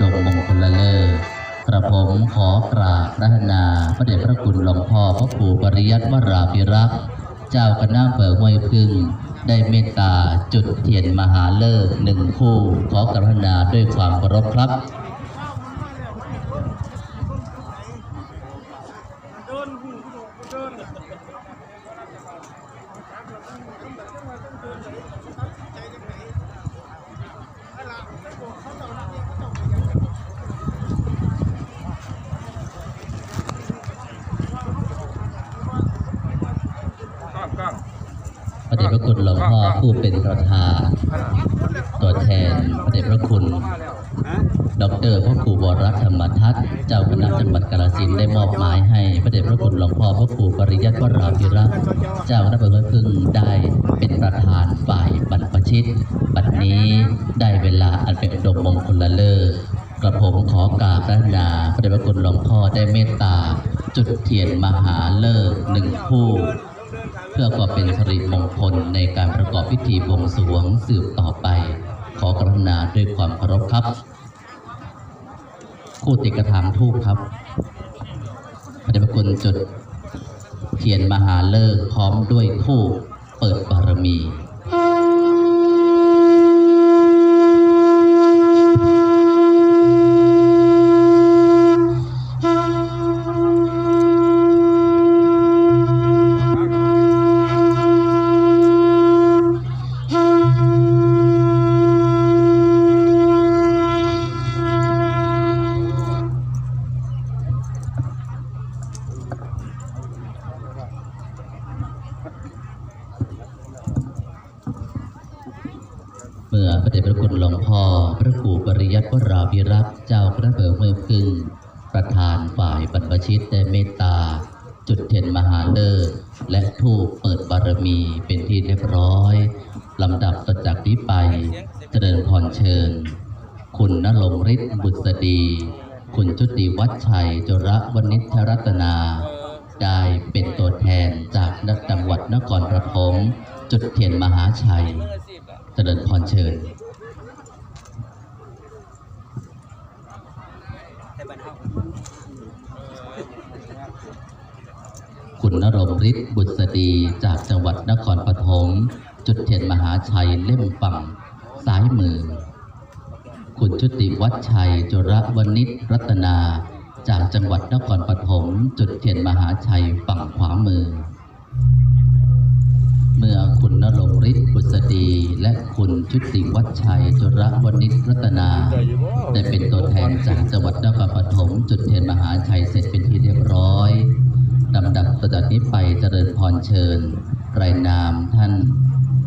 ดมมงคลเลิศกระผมขอกราบพระนาพระเดชพระคุณหลวงพ่อพระครูปริยัติวราภิรักษ์เจ้าคณะอำเภอห้วยพึ่ง ได้เมตตาจุดเทียนมหาเลิกษ์หนึ่งคู่ขอกราบพระนาด้วยความเคารพครับ กล้องกล้อง พระเดชพระ คุณหลวงพ่อผู้เป็นประธานตัวแทนพระเดชพระคุณ ดรพระครูวรธรรมทัศน์เจ้าคณะจังหวัดกาฬสินธุ์ได้มอบหมายให้พระเดชพระคุณหลวงพ่อพระครูปริยัติวราภิรักษ์เจ้าคณะอำเภอห้วยพึ่งได้เป็นประธานฝ่ายบรรพชิต บัดนี้ได้เวลาอันเป็นดมมงคลละเลิศกระผมขอกราบพระนาพระเดชพระคุณหลวงพ่อได้เมตตา จุดเทียนมหาเลิกหนึ่งคู่ เพื่อความเป็นสิริมงคลในการประกอบพิธีบวงสรวงสืบต่อไป ขอกรุณาด้วยความเคารพครับ คู่ติดกระถางทูปครับพระเดชพระคุณจุดเทียนมหาเลิกพร้อมด้วยทูปเปิดบารมี ราภิรักษ์เจ้าคณะอำเภอเมืองพึ่งประธานฝ่ายบรรพชิตได้เมตตา จุดเทียนมหาเลิกษ์และทูปเปิดบารมีเป็นที่เรียบร้อยลำดับต่อจากนี้ไปเจริญพรเชิญ คุณนรงฤทธิ์บุษดี คุณจุติวัชชัยจระวณิชรัตนา ได้เป็นตัวแทนจากจังหวัดนครปฐมจุดเทียนมหาชัยเจริญพรเชิญ คุณนรงฤทธิ์บุษดีจากจังหวัดนครปฐมจุดเทียนมหาชัยเล่มฝั่งซ้ายมือ คุณชุติวัชชัยจุระวณิชรัตนา จากจังหวัดนครปฐมจุดเทียนมหาชัยฝั่งขวามือ เมื่อ นรงฤทธิ์บุษดี และคุณชุติวัชชัยจุระวณิชรัตนา ได้เป็นตัวแทนจากจังหวัดนครปฐมจุดเทียนมหาชัยเสร็จเป็นที่เรียบร้อยลำดับต่อจากนี้ไปเจริญพรเชิญ รายนามท่าน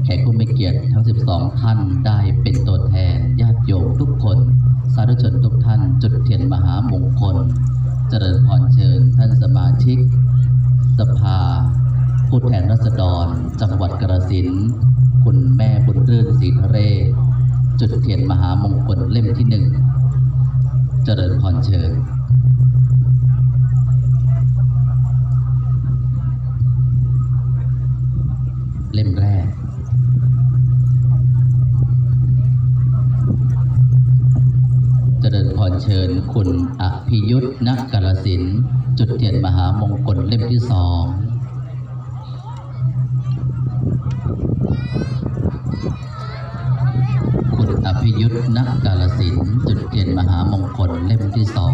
แขกผู้มีเกียรติทั้ง 12 ท่านได้เป็นตัวแทนญาติโยมทุกคน สาธุชนทุกท่าน จุดเทียนมหามงคล เจริญพรเชิญ ท่านสมาชิก สภา ผู้แทนรัษฎร จังหวัดกระสินคุณแม่บุญรื่นศรีทะเร จุดเทียนมหามงคลเล่มที่หนึ่ง เจริญพรเชิญเล่มแรก เจริญพรเชิญคุณอภิยุทธ์นักกาลสิน จุดเทียนมหามงคลเล่มที่สอง คุณอภิ ยุทธนักกาลสินธุ์จุดเทียนมหามงคลเล่มที่สอง